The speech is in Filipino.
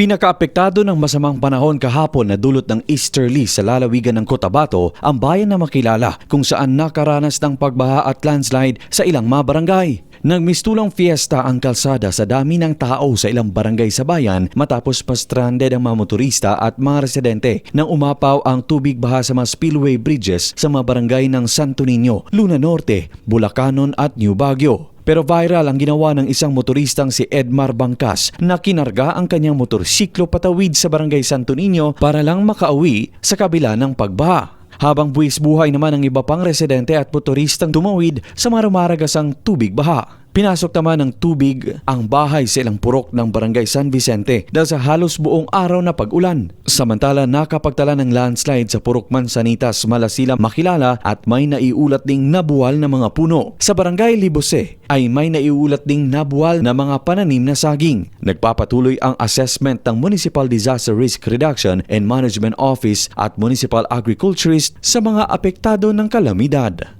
Pinakaapektado ng masamang panahon kahapon na dulot ng easterly sa lalawigan ng Cotabato ang bayan na makilala kung saan nakaranas ng pagbaha at landslide sa ilang mga barangay. Nagmistulang fiesta ang kalsada sa dami ng tao sa ilang barangay sa bayan matapos pa-stranded ang mga motorista at mga residente nang umapaw ang tubig baha sa mga spillway bridges sa mga barangay ng Santo Niño, Luna Norte, Bulacanon at New Baguio. Pero viral ang ginawa ng isang motoristang si Edmar Bangkas na kinarga ang kanyang motorsiklo patawid sa barangay Santo Niño para lang makauwi sa kabila ng pagbaha. Habang buwis buhay naman ang iba pang residente at motoristang tumawid sa mga rumaragasang tubig baha. Pinasok naman ng tubig ang bahay sa ilang purok ng barangay San Vicente dahil sa halos buong araw na pag-ulan. Samantala nakapagtala ng landslide sa purok Mansanitas, Malasila, Makilala at may naiulat ding nabuwal na mga puno. Sa barangay Libose ay may naiulat ding nabuwal na mga pananim na saging. Nagpapatuloy ang assessment ng Municipal Disaster Risk Reduction and Management Office at Municipal Agriculturist sa mga apektado ng kalamidad.